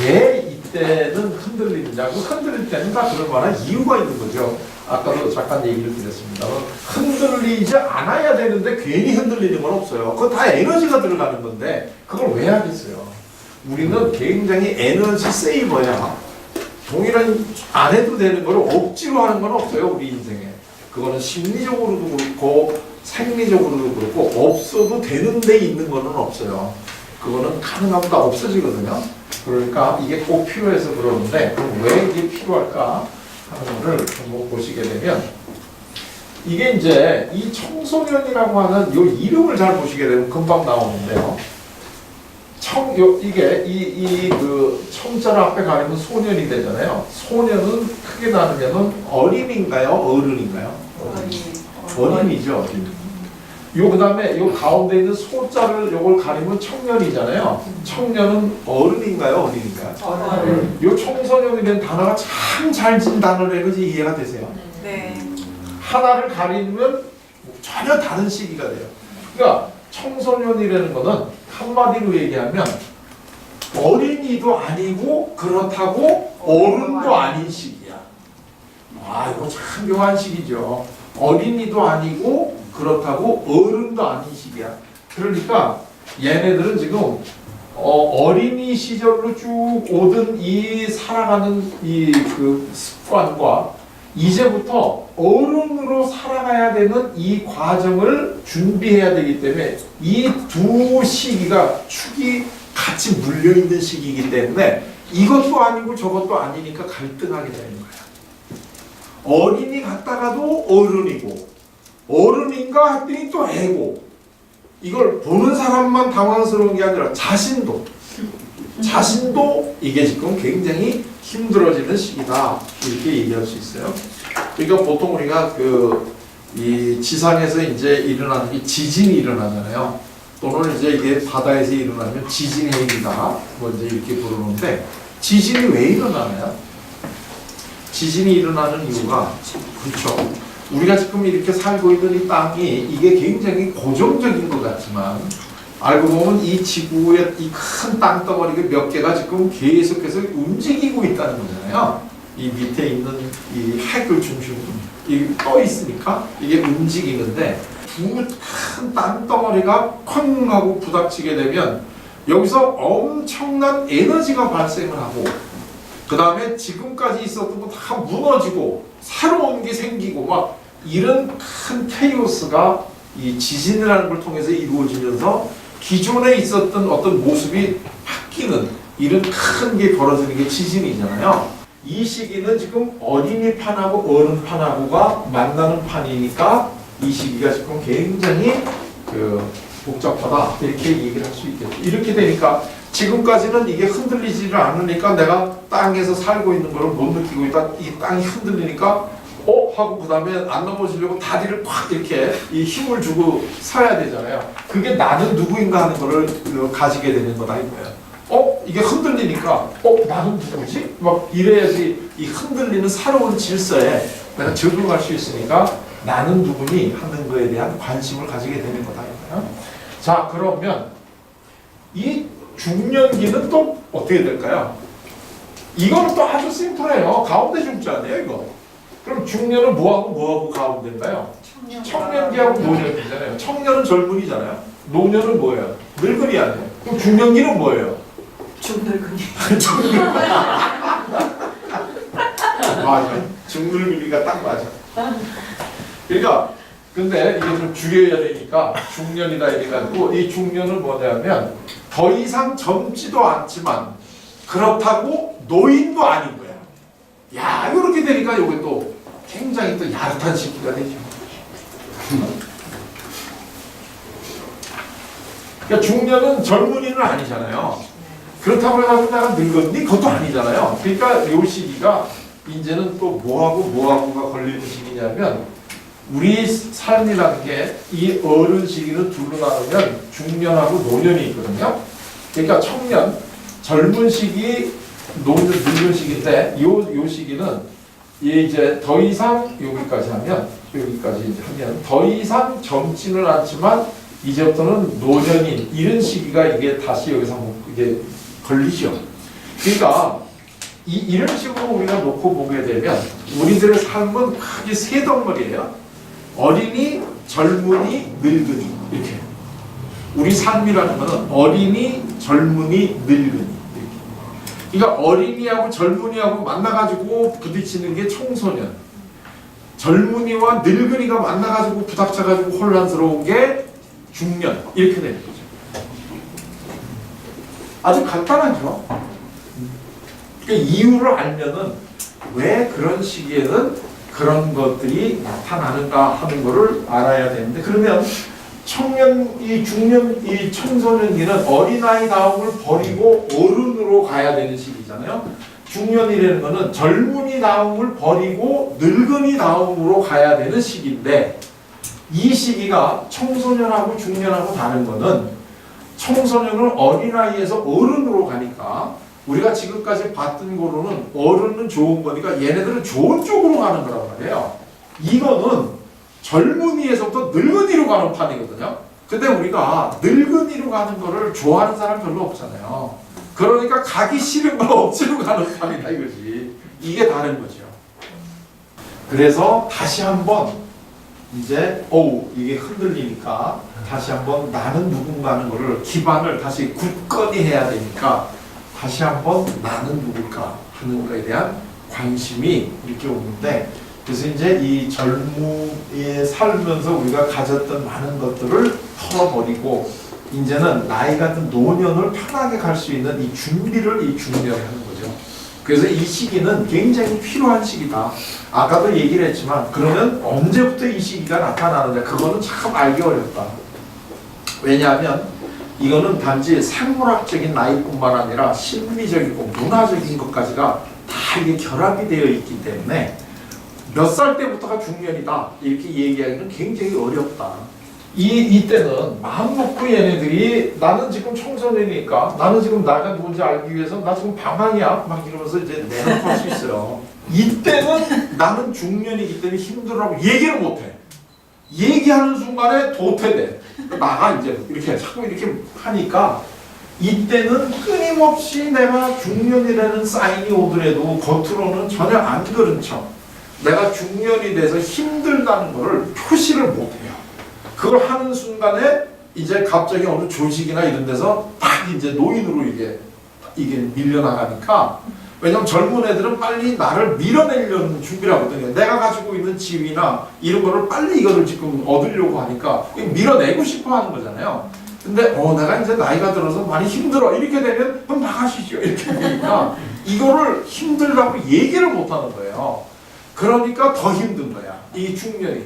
왜 이때는 흔들리느냐? 그 흔들릴 때는 다 그럴 만한 이유가 있는 거죠. 아까도 잠깐 얘기를 드렸습니다. 흔들리지 않아야 되는데 괜히 흔들리는 건 없어요. 그건 다 에너지가 들어가는 건데 그걸 왜 하겠어요? 우리는 굉장히 에너지 세이버야. 동일한 안 해도 되는 걸 억지로 하는 건 없어요 우리 인생에. 그거는 심리적으로도 그렇고 생리적으로도 그렇고 없어도 되는 데 있는 거는 없어요. 그거는 가능하면 다 없어지거든요. 그러니까 이게 꼭 필요해서 그러는데 그럼 왜 이게 필요할까 하는 거를 한번 보시게 되면 이게 이제 이 청소년이라고 하는 요 이름을 잘 보시게 되면 금방 나오는데요. 청, 요, 이게, 이, 이, 그, 청자를 앞에 가리면 소년이 되잖아요. 소년은 크게 나누면은 어린인가요? 어른인가요? 어린이죠, 어린. 요, 그 다음에 요 가운데 있는 소자를 요걸 가리면 청년이잖아요. 청년은 어른인가요? 어린인가요? 요 청소년이라는 단어가 참 잘진 단어라는 것이 이해가 되세요? 네. 하나를 가리면 전혀 다른 시기가 돼요. 그러니까 청소년이라는 거는 한마디로 얘기하면 어린이도 아니고 그렇다고 어른도 아닌 시기야. 아 이거 참 묘한 시기죠. 어린이도 아니고 그렇다고 어른도 아닌 시기야. 그러니까 얘네들은 지금 어, 어린이 시절로 쭉 오던 이 살아가는 이 그 습관과 이제부터 어른으로 살아가야 되는 이 과정을 준비해야 되기 때문에 이 두 시기가 축이 같이 물려 있는 시기이기 때문에 이것도 아니고 저것도 아니니까 갈등하게 되는 거야. 어린이 같다가도 어른이고 어른인가 했더니 또 애고 이걸 보는 사람만 당황스러운 게 아니라 자신도 자신도 이게 지금 굉장히 힘들어지는 시기다 이렇게 얘기할 수 있어요. 그러니까 보통 우리가 그 이 지상에서 이제 일어나는 게 지진이 일어나잖아요. 또는 이제 이게 바다에서 일어나면 지진해일이다 뭐 이제 이렇게 부르는데 지진이 왜 일어나나요? 지진이 일어나는 이유가 그렇죠. 우리가 지금 이렇게 살고 있는 이 땅이 이게 굉장히 고정적인 것 같지만 알고 보면 이 지구의 이 큰 땅덩어리가 몇 개가 지금 계속해서 움직이고 있다는 거잖아요. 이 밑에 있는 이 핵을 중심으로 이떠 있으니까 이게 움직이는데 두큰 땅덩어리가 쾅 하고 부닥치게 되면 여기서 엄청난 에너지가 발생을 하고 그 다음에 지금까지 있었던 거 다 무너지고 새로운 게 생기고 막 이런 큰 케이오스가 이 지진이라는 걸 통해서 이루어지면서 기존에 있었던 어떤 모습이 바뀌는 이런 큰 게 벌어지는 게 지진이잖아요. 이 시기는 지금 어린이 판하고 어른 판하고가 만나는 판이니까 이 시기가 지금 굉장히 그 복잡하다 이렇게 얘기를 할 수 있겠죠. 이렇게 되니까 지금까지는 이게 흔들리지를 않으니까 내가 땅에서 살고 있는 걸못 느끼고 있다. 이 땅이 흔들리니까 어 하고 그 다음에 안 넘어지려고 다리를 팍 이렇게 이 힘을 주고 서야 되잖아요. 그게 나는 누구인가 하는 거를 그 가지게 되는 거다 이거예요. 어 이게 흔들리니까 어 나는 누구지? 막 이래야지 이 흔들리는 새로운 질서에 내가 적응할 수 있으니까 나는 누구니 하는 거에 대한 관심을 가지게 되는 거다 이거예요. 자 그러면 이 중년기는 또 어떻게 될까요? 이거는 또 아주 심플해요. 가운데 중자네요 이거. 그럼 중년은 뭐하고 뭐하고 가운데인가요? 청년기하고 노년기잖아요. 청년은 젊은이잖아요. 노년은 뭐예요? 늙은이 아니에요. 그럼 중년기는 뭐예요? 중늙은이. 맞아. 중늙은이가 딱 맞아. 그러니까 근데 이게 좀 줄여야 되니까 중년이다 이래가지고 이 중년은 뭐냐면 더 이상 젊지도 않지만 그렇다고 노인도 아닌 거야. 야 이렇게 되니까 이게 또 굉장히 또 야릇한 시기가 되죠. 그러니까 중년은 젊은이는 아니잖아요. 그렇다고 해가지고 내가 늙었니? 그것도 아니잖아요. 그러니까 이 시기가 이제는 또 뭐하고 뭐하고가 걸리는 시기냐면 우리 삶이라는 게 이 어른 시기를 둘로 나누면 중년하고 노년이 있거든요. 그러니까 청년, 젊은 시기, 노년, 늙은 시기인데 요, 요 시기는 이 이제 더 이상 여기까지 하면 여기까지 이제 하면 더 이상 젊지는 않지만 이제부터는 노년인 이런 시기가 이게 다시 여기서 이게 걸리죠. 그러니까 이, 이런 식으로 우리가 놓고 보게 되면 우리들의 삶은 크게 세 덩어리예요. 어린이, 젊은이, 늙은이 이렇게. 우리 삶이라는 것은 어린이, 젊은이, 늙은이. 그러니까 어린이하고 젊은이하고 만나가지고 부딪히는 게 청소년. 젊은이와 늙은이가 만나가지고 부닥쳐가지고 혼란스러운 게 중년 이렇게 되는 거죠. 아주 간단하죠. 그 이유를 알면은 왜 그런 시기에는 그런 것들이 나타나는가 하는 것을 알아야 되는데 그러면 청년 이 중년 이 청소년기는 어린아이 다움을 버리고 어른으로 가야 되는 시기잖아요. 중년이라는 거는 젊은이 다움을 버리고 늙은이 다움으로 가야 되는 시기인데 이 시기가 청소년하고 중년하고 다른 거는 청소년은 어린아이에서 어른으로 가니까 우리가 지금까지 봤던 거로는 어른은 좋은 거니까 얘네들은 좋은 쪽으로 가는 거란 말이에요. 이거는 젊은이에서부터 늙은이로 가는 판이거든요. 근데 우리가 늙은이로 가는 거를 좋아하는 사람 별로 없잖아요. 그러니까 가기 싫은 걸 억지로 가는 판이다 이거지. 이게 다른 거죠. 그래서 다시 한번 이제 어우 이게 흔들리니까 다시 한번 나는 누군가 하는 거를 기반을 다시 굳건히 해야 되니까 다시 한번 나는 누굴까 하는 거에 대한 관심이 이렇게 오는데 그래서 이제 이 젊음에 살면서 우리가 가졌던 많은 것들을 털어버리고 이제는 나이가 든 노년을 편하게 갈 수 있는 이 준비를 이 중년에 하는 거죠. 그래서 이 시기는 굉장히 필요한 시기다. 아까도 얘기를 했지만 그러면 언제부터 이 시기가 나타나느냐 그거는 참 알기 어렵다. 왜냐하면 이거는 단지 생물학적인 나이뿐만 아니라 심리적이고 문화적인 것까지가 다 이게 결합이 되어 있기 때문에 몇 살 때부터가 중년이다 이렇게 얘기하기는 굉장히 어렵다. 이 이때는 마음 먹고 얘네들이 나는 지금 청소년이니까 나는 지금 나가 누군지 알기 위해서 나 지금 방황이야 막 이러면서 이제 내놓고 할 수 있어요. 이때는 나는 중년이기 때문에 힘들어하고 얘기를 못해. 얘기하는 순간에 도태돼. 나가 이제 이렇게 자꾸 이렇게 하니까 이때는 끊임없이 내가 중년이라는 사인이 오더라도 겉으로는 전혀 안 그런 척 내가 중년이 돼서 힘들다는 거를 표시를 못해요. 그걸 하는 순간에 이제 갑자기 어느 조직이나 이런 데서 딱 이제 노인으로 이게 이게 밀려나가니까 왜냐면 젊은 애들은 빨리 나를 밀어내려는 준비를 하거든요. 내가 가지고 있는 지위나 이런 거를 빨리 이거를 지금 얻으려고 하니까 밀어내고 싶어 하는 거잖아요. 근데 어 내가 이제 나이가 들어서 많이 힘들어 이렇게 되면 그럼 나가시죠 이렇게 되니까 이거를 힘들다고 얘기를 못 하는 거예요. 그러니까 더 힘든 거야 이 중년이.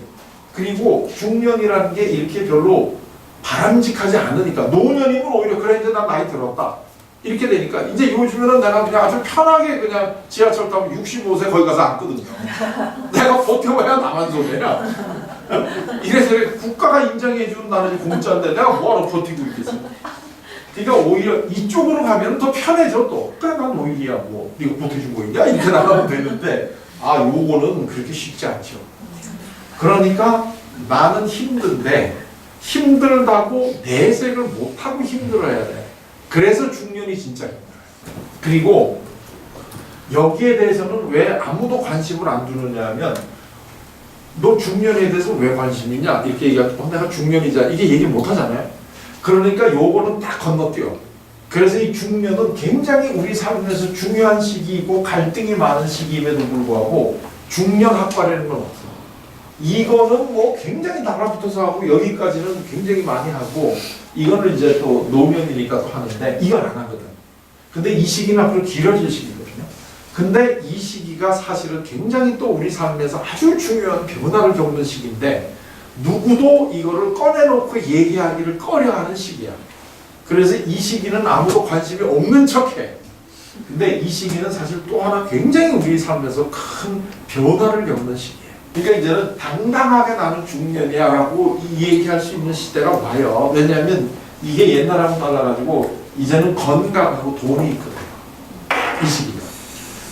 그리고 중년이라는 게 이렇게 별로 바람직하지 않으니까 노년이면 오히려 그래 이제 난 나이 들었다 이렇게 되니까 이제 요즘에는 내가 그냥 아주 편하게 그냥 지하철 타면 65세 거기 가서 앉거든요. 내가 버텨봐야 나만 손해야. 이래서 국가가 인정해 주는 나는 공짜인데 내가 뭐하러 버티고 있겠어. 그러니까 오히려 이쪽으로 가면 더 편해져 또. 그래 난 오히려 뭐 네가 버텨주고 있냐 이렇게 나가면 되는데 아 요거는 그렇게 쉽지 않죠. 그러니까 나는 힘든데 힘들다고 내색을 못하고 힘들어야 돼. 그래서 중년이 진짜 힘들어요. 그리고 여기에 대해서는 왜 아무도 관심을 안 두느냐 하면 너 중년에 대해서 왜 관심 있냐 이렇게 얘기하면 어, 내가 중년이자 이게 얘기 못 하잖아요. 그러니까 요거는 딱 건너뛰어. 그래서 이 중년은 굉장히 우리 삶에서 중요한 시기이고 갈등이 많은 시기임에도 불구하고 중년 학과라는 건 없어. 이거는 뭐 굉장히 달라붙어서 하고 여기까지는 굉장히 많이 하고 이거는 이제 또 노면이니까 또 하는데 이건 안 하거든. 근데 이 시기는 앞으로 길어질 시기거든요. 근데 이 시기가 사실은 굉장히 또 우리 삶에서 아주 중요한 변화를 겪는 시기인데 누구도 이거를 꺼내놓고 얘기하기를 꺼려하는 시기야. 그래서 이 시기는 아무도 관심이 없는 척해. 근데 이 시기는 사실 또 하나 굉장히 우리 삶에서 큰 변화를 겪는 시기예요. 그러니까 이제는 당당하게 나는 중년이야라고 이 얘기할 수 있는 시대가 와요. 왜냐하면 이게 옛날하고 달라가지고 이제는 건강하고 돈이 있거든요. 이 시기가.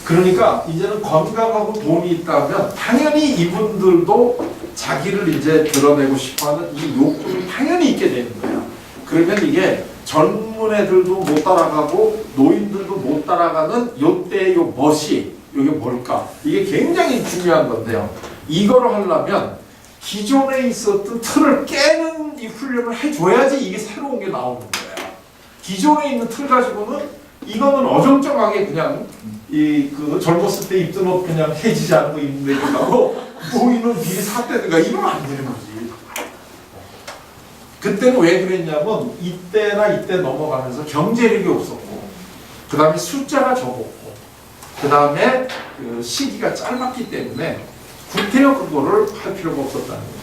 그러니까 이제는 건강하고 돈이 있다면 당연히 이분들도 자기를 이제 드러내고 싶어하는 이 욕구는 당연히 있게 되는 거예요. 그러면 이게 젊은 애들도 못 따라가고 노인들도 못 따라가는 요때 요 멋이 이게 뭘까? 이게 굉장히 중요한 건데요. 이거를 하려면 기존에 있었던 틀을 깨는 이 훈련을 해줘야지 이게 새로운 게 나오는 거예요. 기존에 있는 틀 가지고는 이거는 어정쩡하게 그냥 이 그 젊었을 때 입던 옷 그냥 해지지 않고 입는 데 가고 노인은 미리 샀다든가 이러면 안 되는 거지. 그때는 왜 그랬냐면 이때나 이때 넘어가면서 경제력이 없었고 그 다음에 숫자가 적었고 그 다음에 그 시기가 짧았기 때문에 구태여 그거를 할 필요가 없었다는 거예요.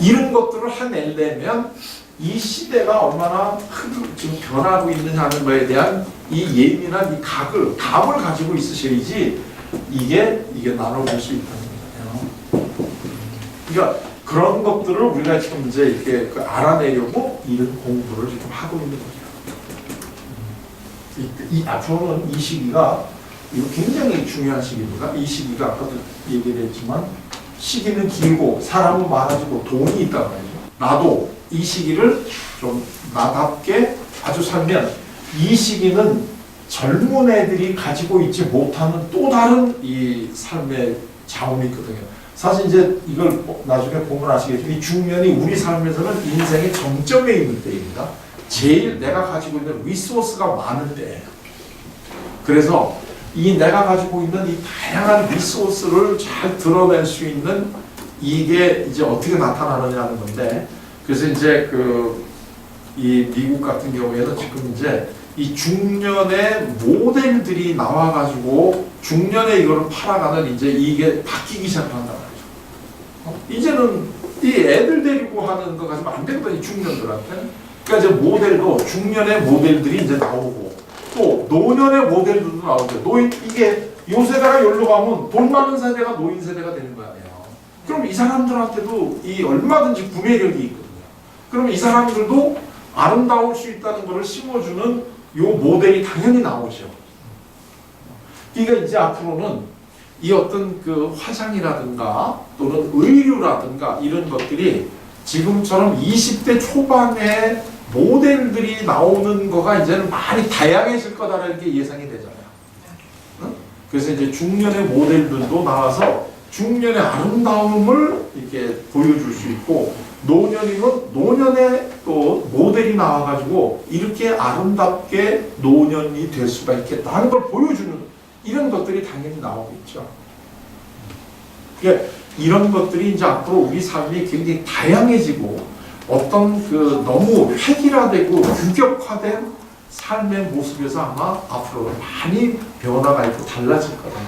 이런 것들을 해내려면 이 시대가 얼마나 큰 지금 변하고 있느냐는 거에 대한 이 예민한 이 각을 감을 가지고 있으셔야지 이게 이게 나눠볼 수 있다는 거예요. 그러니까 그런 것들을 우리가 지금 이제 이렇게 그 알아내려고 이런 공부를 지금 하고 있는 거죠. 이, 이 앞으로는 이 시기가 이거 굉장히 중요한 시기입니다. 이 시기가 아까도 얘기를 했지만 시기는 길고 사람은 많아지고 돈이 있단 말이죠. 나도 이 시기를 좀 나답게 아주 살면 이 시기는 젊은 애들이 가지고 있지 못하는 또 다른 이 삶의 자원이 있거든요. 사실 이제 이걸 나중에 보면 아시겠지만 이 중년이 우리 삶에서는 인생의 정점에 있는 때입니다. 제일 내가 가지고 있는 리소스가 많은 때예요. 그래서 이 내가 가지고 있는 이 다양한 리소스를 잘 드러낼 수 있는 이게 이제 어떻게 나타나느냐는 건데 그래서 이제 그 이 미국 같은 경우에는 지금 이제 이 중년의 모델들이 나와가지고 중년에 이거를 팔아가는 이제 이게 바뀌기 시작한단 말 이제는 이 애들 데리고 하는 거 가지고 안 되거든 이 중년들한테. 그러니까 이제 모델도 중년의 모델들이 이제 나오고 또 노년의 모델들도 나오고 노인 이게 요 세대가 여기로 가면 돈 많은 세대가 노인 세대가 되는 거 아니에요. 그럼 이 사람들한테도 이 얼마든지 구매력이 있거든요. 그러면 이 사람들도 아름다울 수 있다는 것을 심어주는 요 모델이 당연히 나오죠. 그러니까 이제 앞으로는 이 어떤 그 화장이라든가 또는 의류라든가 이런 것들이 지금처럼 20대 초반에 모델들이 나오는 거가 이제는 많이 다양해질 거다라는 게 예상이 되잖아요. 응? 그래서 이제 중년의 모델들도 나와서 중년의 아름다움을 이렇게 보여줄 수 있고 노년이면 노년의 또 모델이 나와가지고 이렇게 아름답게 노년이 될 수가 있겠다 하는 걸 보여주는 이런 것들이 당연히 나오고 있죠. 그러니까 이런 것들이 이제 앞으로 우리 삶이 굉장히 다양해지고 어떤 그 너무 획일화되고 규격화된 삶의 모습에서 아마 앞으로 많이 변화가 있고 달라질 거다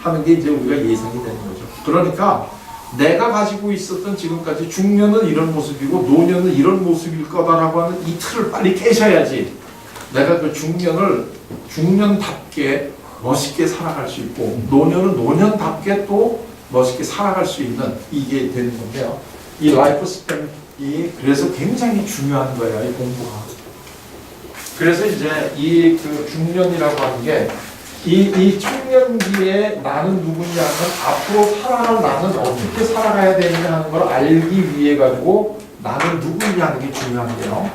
하는 게 이제 우리가 예상이 되는 거죠. 그러니까 내가 가지고 있었던 지금까지 중년은 이런 모습이고 노년은 이런 모습일 거다라고 하는 이 틀을 빨리 깨셔야지 내가 그 중년을 중년답게 멋있게 살아갈 수 있고 노년은 노년답게 또 멋있게 살아갈 수 있는 이게 되는 건데요. 이 라이프 스팬이 그래서 굉장히 중요한 거예요. 이 공부가. 그래서 이제 이 그 중년이라고 하는 게 이, 이 청년기에 나는 누구냐면 앞으로 살아갈 나는 어떻게 살아가야 되느냐 하는 걸 알기 위해 가지고 나는 누구냐 하는 게 중요한데요.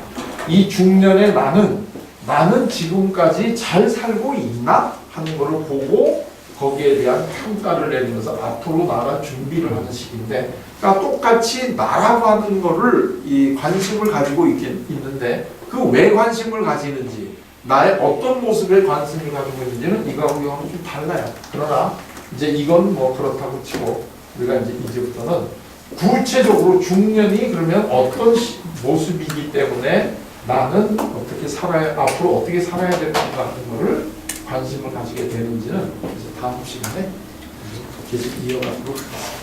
이 중년의 나는 나는 지금까지 잘 살고 있나 하는 거를 보고 거기에 대한 평가를 내리면서 앞으로 나갈 준비를 하는 시기인데 그러니까 똑같이 나라고 하는 거를 이 관심을 가지고 있긴 있는데 그 왜 관심을 가지는지 나의 어떤 모습에 관심을 가지고 있는지는 이거하고 이거는 좀 달라요. 그러나 이제 이건 뭐 그렇다고 치고 우리가 이제 이제부터는 구체적으로 중년이 그러면 어떤 시- 모습이기 때문에 나는 어떻게 살아야 앞으로 어떻게 살아야 될 건가 같은 거를 관심을 가지게 되는지는 다음 시간에 계속 이어가도록 하겠습니다.